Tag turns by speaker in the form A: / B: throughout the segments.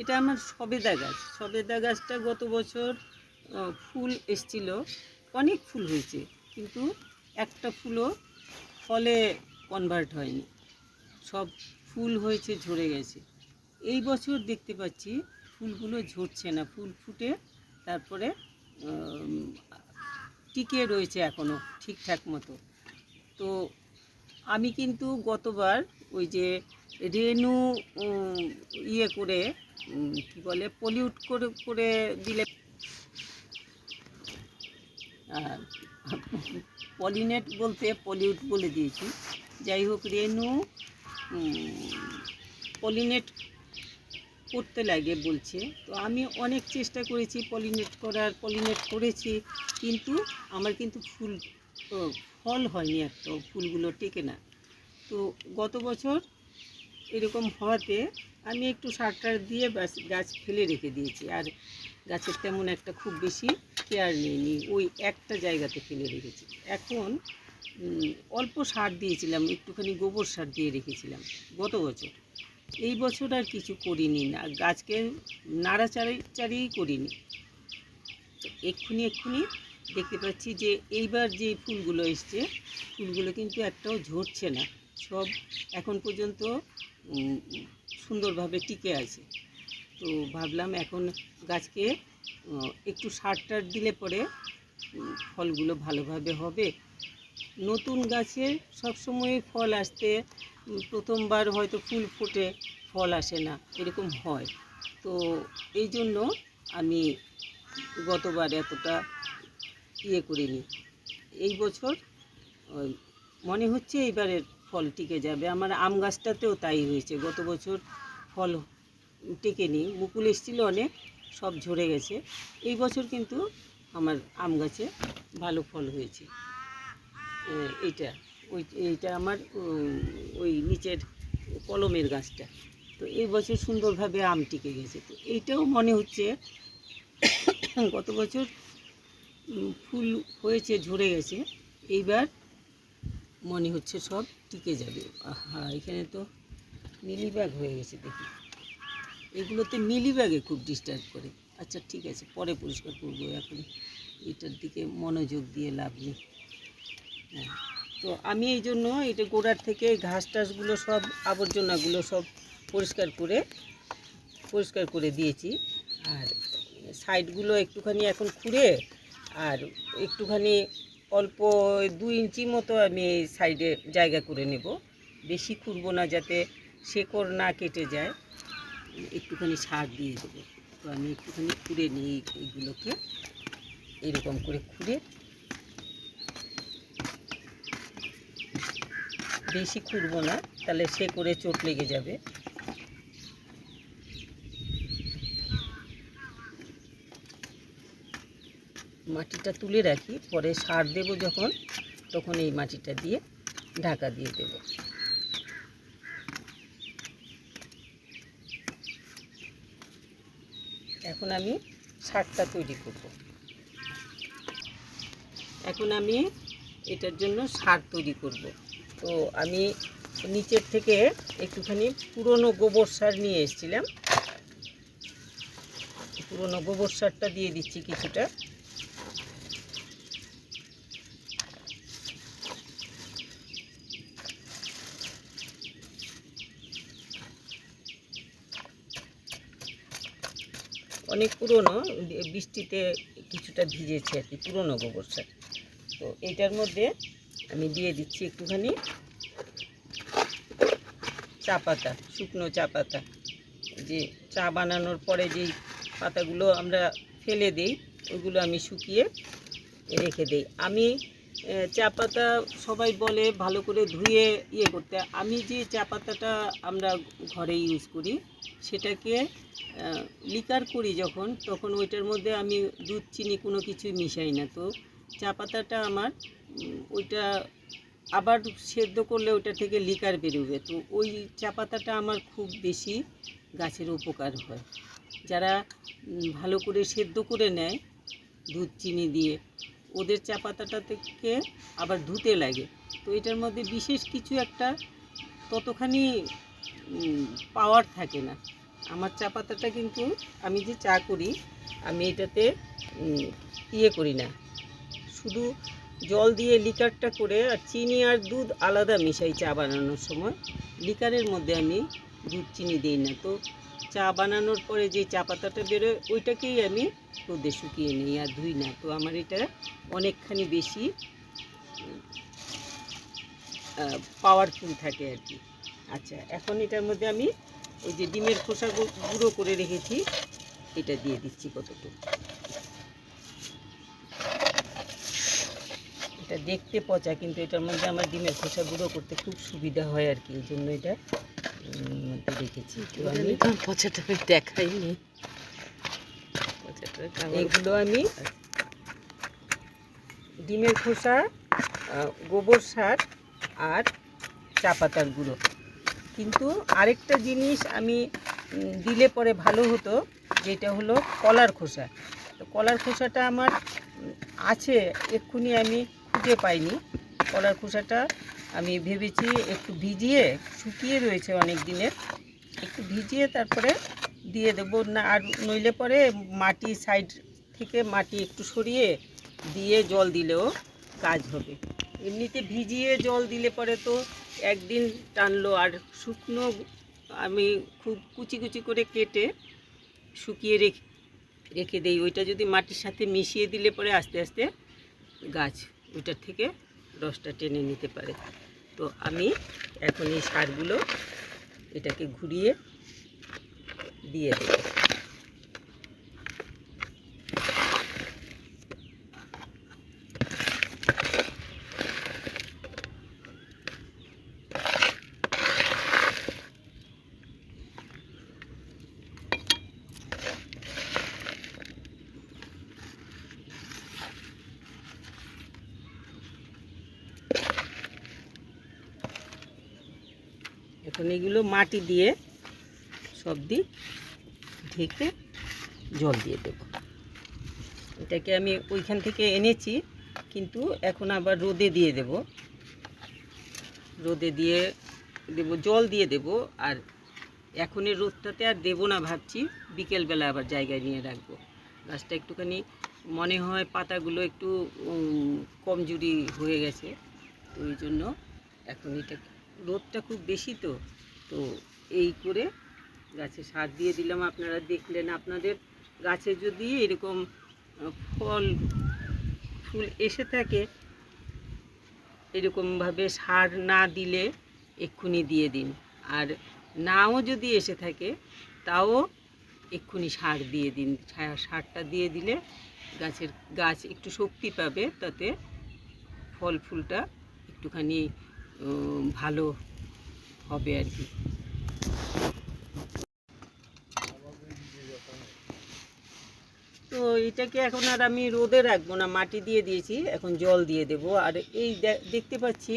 A: এটা আমার সবেদা গাছ। সবেদা গাছটা গত বছর ফুল এসছিল। অনেক ফুল হয়েছে, কিন্তু একটা ফুলও ফলে কনভার্ট হয়নি। সব ফুল হয়েছে, ঝরে গেছে। এই বছর দেখতে পাচ্ছি ফুলগুলো ঝরছে না। ফুল ফুটে তারপরে টিকে রয়েছে এখনও ঠিকঠাক মতো। তো আমি কিন্তু গতবার ওই যে রেনু ইয়ে করে কি বলে পলিউট করে করে দিলে পলিনেট বলতে পলিউট বলে দিয়েছি। যাই হোক, রেনু পলিনেট করতে লাগে বলছে। তো আমি অনেক চেষ্টা করেছি পলিনেট করার পলিনেট করেছি, কিন্তু আমার কিন্তু ফুল ফল হয়নি একটা, ফুলগুলো টেকে না। তো গত বছর এরকম হওয়াতে আমি একটু সার টার দিয়ে গাছ ফেলে রেখে দিয়েছি। আর গাছের তেমন একটা খুব বেশি কেয়ার নিইনি। ওই একটা জায়গাতে ফেলে রেখেছি। এখন অল্প সার দিয়েছিলাম, একটুখানি গোবর সার দিয়ে রেখেছিলাম গত বছর। এই বছর আর কিছু করিনি না, গাছকে নাড়াচাড়ি চাড়িই করিনি। এক্ষুনি এক্ষুনি দেখতে পাচ্ছি যে এইবার যে ফুলগুলো এসছে, ফুলগুলো কিন্তু একটাও ঝরছে না। সব এখন পর্যন্ত সুন্দরভাবে টিকে আছে। তো ভাবলাম এখন গাছকে একটু সার টার দিলে পরে ফলগুলো ভালোভাবে হবে। নতুন গাছে সবসময় ফল আসতে প্রথমবার হয়তো ফুল ফুটে, ফল আসে না, এরকম হয়। তো এই জন্য আমি গতবার এতটা ইয়ে করিনি। এই বছর মনে হচ্ছে এইবারের ফল টিকে যাবে। আমার আম গাছটাতেও তাই হয়েছে। গত বছর ফল টেকেনি। মুকুল এসেছিল অনেক, সব ঝরে গেছে। এই বছর কিন্তু আমার আম গাছে ভালো ফল হয়েছে। এইটা, ওই, এইটা আমার ওই নিচের কলমের গাছটা। তো এই বছর সুন্দরভাবে আম টিকে গেছে। তো এইটাও মনে হচ্ছে, গত বছর ফুল হয়েছে, ঝরে গেছে। এইবার মনে হচ্ছে সব টিকে যাবে। আহা, এখানে তো মিলিবাগ হয়ে গেছে, দেখি। এগুলোতে মিলিবাগে খুব ডিস্টার্ব করে। আচ্ছা ঠিক আছে, পরে পরিষ্কার করব, এখন এটার দিকে মনোযোগ দিয়ে লাভ নেই। হ্যাঁ তো আমি এই জন্য এটা গোড়ার থেকে ঘাস টাসগুলো সব, আবর্জনাগুলো সব পরিষ্কার করে পরিষ্কার করে দিয়েছি। আর সাইডগুলো একটুখানি এখন খুঁড়ে, আর একটুখানি অল্প দুই ইঞ্চি মতো আমি এই সাইডে জায়গা করে নেব। বেশি খুঁড়বো না যাতে শেকড় না কেটে যায়। একটুখানি সার দিয়ে দেবো। তো আমি একটুখানি খুঁড়ে নিই এইগুলোকে। এরকম করে খুঁড়ে বেশি খুঁড়বো না, তাহলে সে করে চোট লেগে যাবে। মাটিটা তুলে রাখি, পরে সার দেব যখন, তখন এই মাটিটা দিয়ে ঢাকা দিয়ে দেব। এখন আমি সারটা তৈরি করব। এখন আমি এটার জন্য সার তৈরি করব। তো আমি নিচের থেকে একটুখানি পুরনো গোবর সার নিয়ে এসেছিলাম। পুরনো গোবর সারটা দিয়ে দিচ্ছি কিছুটা। অনেক পুরনো বৃষ্টিতে কিছুটা ভিজেছে আর কি, পুরনো গোবর সার। তো এটার মধ্যে আমি দিয়ে দিচ্ছি একটুখানি চা পাতা, শুকনো চা পাতা। যে চা বানানোর পরে যেই পাতাগুলো আমরা ফেলে দিই, ওগুলো আমি শুকিয়ে রেখে দিই। আমি চা পাতা সবাই বলে ভালো করে ধুয়ে ইয়ে করতে। আমি যে চা পাতাটা আমরা ঘরে ইউজ করি, সেটাকে লিকার করি যখন, তখন ওইটার মধ্যে আমি দুধ, চিনি কোনো কিছুই মিশাই না। তো চা পাতাটা আমার ওইটা আবার সেদ্ধ করলে ওটা থেকে লিকার বেরোবে। তো ওই চা পাতাটা আমার খুব বেশি গাছের উপকার হয়। যারা ভালো করে সেদ্ধ করে নেয়, দুধ, চিনি দিয়ে ওদের চা পাতাটা থেকে আবার ধুতে লাগে। তো এটার মধ্যে বিশেষ কিছু একটা ততখানি পাওয়ার থাকে না। আমার চা পাতাটা কিন্তু আমি যে চা করি, আমি এটাতে ইয়ে করি না। শুধু জল দিয়ে লিকারটা করে আর চিনি আর দুধ আলাদা মিশাই চা বানানোর সময়। লিকারের মধ্যে আমি দুধ চিনি দিই না। তো চা বানানোর পরে যে চা পাতাটা বেরোয়, ওইটাকেই আমি রোদে শুকিয়ে নিই আর ধুই না। তো আমার এটা অনেকখানি বেশি পাওয়ারফুল থাকে আর কি। আচ্ছা এখন এটার মধ্যে আমি ওই যে ডিমের খোসা গুঁড়ো করে রেখেছি, এটা দিয়ে দিচ্ছি কতটুকু। এটা দেখতে পচা কিন্তু এটার মধ্যে আমার ডিমের খোসা গুঁড়ো করতে খুব সুবিধা হয় আর কি এই জন্য এটা মধ্যে রেখেছি। তো আমি
B: পচাটা দেখাইনি।
A: এগুলো আমি ডিমের খোসা গোবর সার আর চা পাতার গুঁড়ো। কিন্তু আরেকটা জিনিস আমি দিলে পরে ভালো হতো যেটা হলো কলার খোসা। তো কলার খোসাটা আমার আছে এক্ষুনি আমি খুঁজে পাইনি। কলার খোসাটা আমি ভেবেছি একটু ভিজিয়ে শুকিয়ে রয়েছে অনেক দিনের। একটু ভিজিয়ে তারপরে দিয়ে দেবো। না, আর নইলে পরে মাটি সাইড থেকে মাটি একটু সরিয়ে দিয়ে জল দিলেও কাজ হবে। এমনিতে ভিজিয়ে জল দিলে পরে তো একদিন টানলো, আর শুকনো আমি খুব কুচি কুচি করে কেটে শুকিয়ে রেখে রেখে দেই। ওইটা যদি মাটির সাথে মিশিয়ে দিলে পরে আস্তে আস্তে গাছ ওইটার থেকে রসটা টেনে নিতে পারে। তো আমি এখন এই সারগুলো এটাকে ঘুরিয়ে দিয়ে দেবো। এখন এগুলো মাটি দিয়ে সব দিক ঢেকে জল দিয়ে দেবো। এটাকে আমি ওইখান থেকে এনেছি, কিন্তু এখন আবার রোদে দিয়ে দেব। রোদে দিয়ে দেব, জল দিয়ে দেব, আর এখনের রোদটাতে আর দেবো না ভাবছি, বিকেলবেলা আবার জায়গায় নিয়ে রাখব। গাছটা একটুখানি মনে হয় পাতাগুলো একটু কমজোরি হয়ে গেছে, তো ওই জন্য এখন এটা রোদটা খুব বেশি তো তো এই করে গাছে সার দিয়ে দিলাম। আপনারা দেখলেন আপনাদের গাছে যদি এরকম ফল, ফুল এসে থাকে, এরকমভাবে সার না দিলে এক্ষুনি দিয়ে দিন। আর নাও যদি এসে থাকে, তাও এক্ষুনি সার দিয়ে দিন। সারটা দিয়ে দিলে গাছের, গাছ একটু শক্তি পাবে, তাতে ফল, ফুলটা একটুখানি ভালো হবে আর কি। তো এটাকে এখন আর আমি রোদে রাখব না, মাটি দিয়ে দিয়েছি, এখন জল দিয়ে দেব। আর এই দেখতে পাচ্ছি,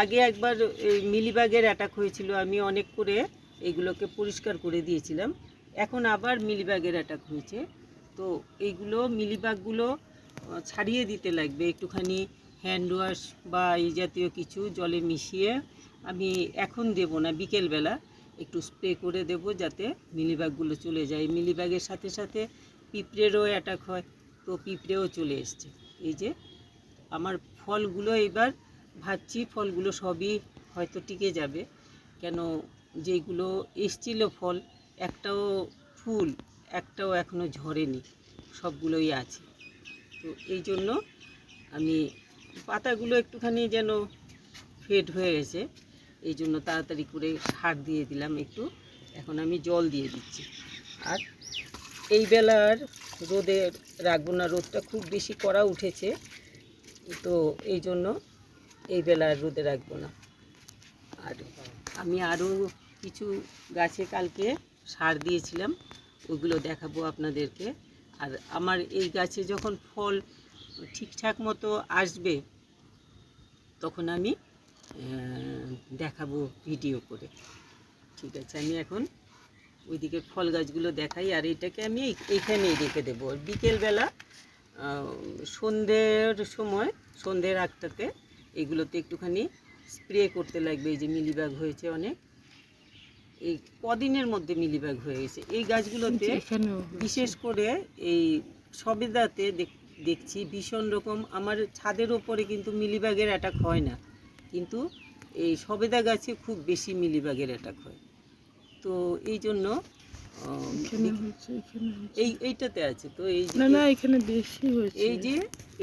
A: আগে একবার এই মিলিবাগের অ্যাটাক হয়েছিল, আমি অনেক করে এইগুলোকে পরিষ্কার করে দিয়েছিলাম। এখন আবার মিলিবাগের অ্যাটাক হয়েছে। তো এইগুলো মিলিবাগগুলো ছাড়িয়ে দিতে লাগবে, একটুখানি হ্যান্ড ওয়াশ বা এই জাতীয় কিছু জলে মিশিয়ে আমি এখন দেব না, বিকেলবেলা একটু স্প্রে করে দেব যাতে মিলিবাগগুলো চলে যায়। মিলিবাগের সাথে সাথে পিঁপড়েরও অ্যাটাক হয়, তো পিঁপড়েও চলে এসছে। এই যে আমার ফলগুলো এবার ভাবছি ফলগুলো সবই হয়তো টিকে যাবে। কেন যেগুলো এসছিল ফল, একটাও ফুল, একটাও এখনও ঝরেনি, সবগুলোই আছে। তো এই জন্য আমি পাতাগুলো একটুখানি যেন ফেড হয়ে গেছে, এই জন্য তাড়াতাড়ি করে সার দিয়ে দিলাম একটু। এখন আমি জল দিয়ে দিচ্ছি। আর এই বেলার রোদে রাখব না, রোদটা খুব বেশি করা উঠেছে, তো এই জন্য এই বেলার রোদে রাখব না। আর আমি আরও কিছু গাছে কালকে সার দিয়েছিলাম, ওগুলো দেখাবো আপনাদেরকে। আর আমার এই গাছে যখন ফল ঠিকঠাক মতো আসবে তখন আমি দেখাবো ভিডিও করে। ঠিক আছে আমি এখন ওইদিকে ফল গাছগুলো দেখাই আর এটাকে আমি এই- এইখানেই রেখে দেবো। আর বিকেলবেলা সন্ধ্যের সময় সন্ধ্যের আগটাতে এগুলোতে একটুখানি স্প্রে করতে লাগবে এই যে মিলিবাগ হয়েছে অনেক। এই কদিনের মধ্যে মিলিবাগ হয়ে গেছে। এই গাছগুলোতে বিশেষ করে এই সবেদাতে দেখ- দেখছি ভীষণ রকম আমার ছাদের ওপরে কিন্তু মিলিবাগের অ্যাটাক হয় না। কিন্তু এই সবেদা গাছে খুব বেশি মিলিবাগের অ্যাটাক হয়। তো এই জন্য। এই এইটাতে আছে। তো এই
B: না না এখানে বেশি হয়েছে।
A: এই যে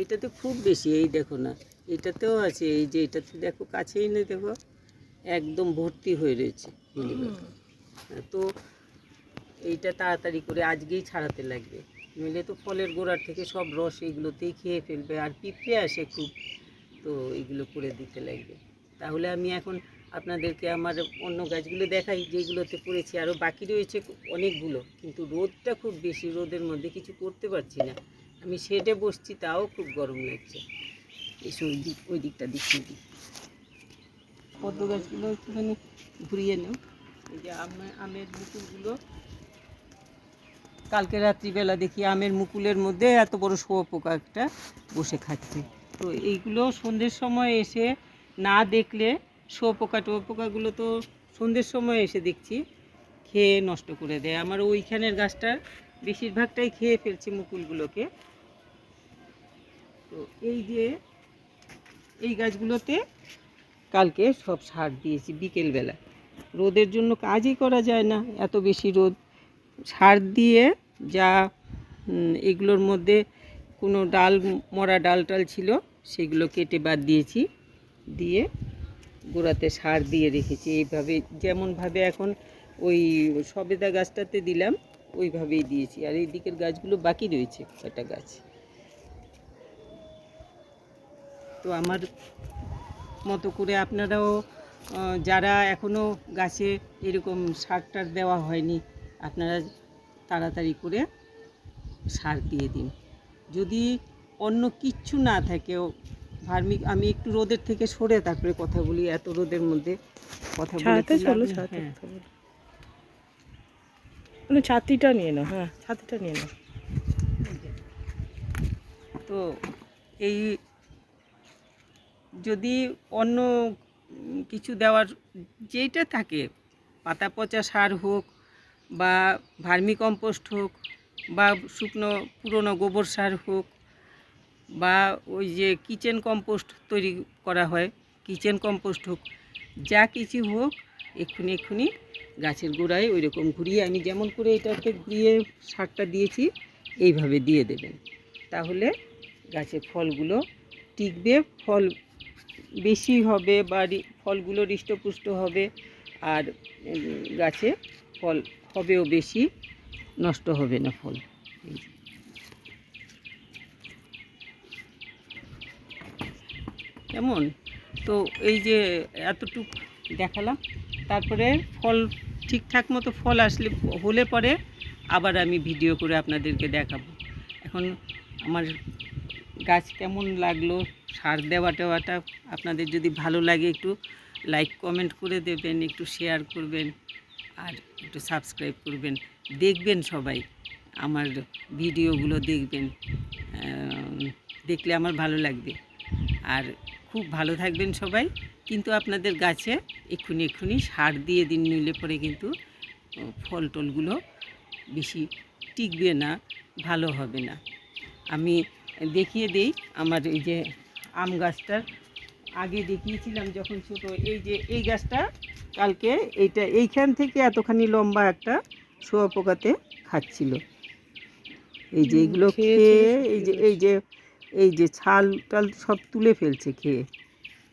A: এটাতে খুব বেশি এই দেখো না এটাতেও আছে এই যে এটাতে দেখো কাছেই নেই দেখো একদম ভর্তি হয়ে রয়েছে মিলিবাগ তো এইটা তাড়াতাড়ি করে আজকেই ছাড়াতে লাগবে। নইলে তো ফলের গোড়ার থেকে সব রস এগুলোতেই খেয়ে ফেলবে আর পিঁপড়ে আসে খুব, তো এগুলো করে দিতে লাগবে। তাহলে আমি এখন আপনাদেরকে আমার অন্য গাছগুলো দেখাই, যেগুলোতে পড়েছি। আরও বাকি রয়েছে অনেকগুলো, কিন্তু রোদটা খুব বেশি, রোদের মধ্যে কিছু করতে পারছি না। আমি শেডে বসছি, তাও খুব গরম লাগছে। এসে ওই দিক, ওই দিকটা দেখিয়ে দিই পদ্ম গাছগুলো একটুখানি ঘুরিয়ে নেও। এই যে আমে- আমের মুকুলগুলো কালকে রাত্রিবেলা দেখি আমের মুকুলের মধ্যে এত বড় শুয়োপোকা একটা বসে খাচ্ছে। তো এইগুলো সন্ধ্যের সময় এসে না দেখলে শুয়োপোকা টোয়োপোকাগুলো তো সন্ধ্যের সময় এসে দেখছি, খেয়ে নষ্ট করে দেয়। আমার ওইখানের গাছটার বেশিরভাগটাই খেয়ে ফেলছে মুকুলগুলোকে। তো এই যে এই গাছগুলোতে কালকে সব সার দিয়েছি বিকেলবেলা। রোদের জন্য কাজই করা যায় না, এত বেশি রোদ। সার দিয়ে যা এগুলোর মধ্যে কোনো ডাল, মরা ডাল টাল ছিল, সেগুলো কেটে বাদ দিয়েছি। দিয়ে গোড়াতে সার দিয়ে রেখেছি। এইভাবে, যেমনভাবে এখন ওই সবেদা গাছটাতে দিলাম, ওইভাবেই দিয়েছি। আর এই দিকের গাছগুলো বাকি রয়েছে একটা গাছ? তো আমার মতো করে আপনারাও যারা এখনও গাছে এরকম সার টার দেওয়া হয়নি আপনারা তাড়াতাড়ি করে সার দিয়ে দিন। যদি অন্য কিচ্ছু না থাকেও ভার্মিক আমি একটু রোদের থেকে সরে তারপরে কথা বলি এত রোদের মধ্যে কথা বলে হ্যাঁ।
B: মানে ছাতিটা নিয়ে নাও হ্যাঁ ছাতিটা নিয়ে নাও।
A: তো এই যদি অন্য কিছু দেওয়ার যেইটা থাকে পাতা পচা সার হোক বা ভার্মি কম্পোস্ট হোক বা শুকনো পুরনো গোবর সার হোক বা ওই যে কিচেন কম্পোস্ট তৈরি করা হয়, কিচেন কম্পোস্ট হোক, যা কিছু হোক, এক্ষুনি এক্ষুনি গাছের গোড়ায় ওই রকম ঘুরিয়ে আমি যেমন করে এটাকে ঘুরিয়ে সারটা দিয়েছি, এইভাবে দিয়ে দেবেন। তাহলে গাছের ফলগুলো টিকবে, ফল বেশি হবে বা ফলগুলো হৃষ্টপুষ্ট হবে, আর গাছে ফল হবেও বেশি নষ্ট হবে না ফল। কেমন? তো এই যে এতটুক দেখালাম, তারপরে ফল ঠিকঠাক মতো ফল আসলে হলে পরে আবার আমি ভিডিও করে আপনাদেরকে দেখাবো। এখন আমার গাছ কেমন লাগল, সার দেওয়া টেওয়াটা আপনাদের যদি ভালো লাগে একটু লাইক কমেন্ট করে দেবেন, একটু শেয়ার করবেন। আর একটু সাবস্ক্রাইব করবেন। দেখবেন সবাই আমার ভিডিওগুলো দেখবেন। দেখলে আমার ভালো লাগবে। আর খুব ভালো থাকবেন সবাই। কিন্তু আপনাদের গাছে এক্ষুনি এক্ষুনি সার দিয়ে দিন নিলে পরে কিন্তু ফল টলগুলো বেশি টিকবে না, ভালো হবে না। আমি দেখিয়ে দেই আমার এই যে আম গাছটার। আগে দেখিয়েছিলাম যখন ছোট, এই যে, এই গাছটা কালকে এইটা এইখান থেকে এতখানি লম্বা একটা শুয়োপোকাতে খাচ্ছিল। এই যে
B: এইগুলো
A: খেয়ে এই যে এই যে এই যে ছাল টাল সব তুলে ফেলছে খেয়ে।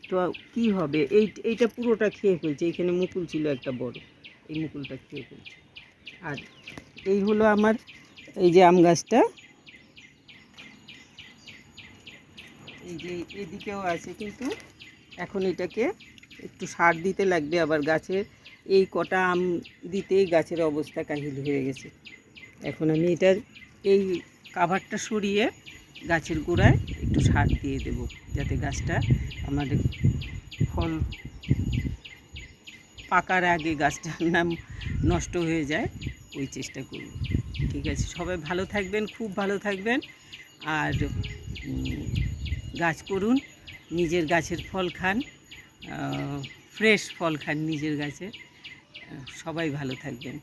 A: তো কি হবে? এই এইটা পুরোটা খেয়ে ফেলছে। এখানে মুকুল ছিল একটা বড়। এই মুকুলটা খেয়ে ফেলছে। আর এই হলো আমার এই যে আম গাছটা। এই যে এদিকেও আছে কিন্তু এখন এটাকে একটু সার দিতে লাগবে আবার গাছের। এই কটা আম দিতেই গাছের অবস্থা কাহিল হয়ে গেছে। এখন আমি এটার এই কাভারটা সরিয়ে গাছের গোড়ায় একটু সার দিয়ে দেব, যাতে গাছটা আমার ফল পাকার আগে গাছটা না নষ্ট হয়ে যায়, ওই চেষ্টা করব। ঠিক আছে, সবাই ভালো থাকবেন, খুব ভালো থাকবেন। আর গাছ করুন, নিজের গাছের ফল খান। ফ্রেশ ফল খান নিজের গাছে। সবাই ভালো থাকবেন।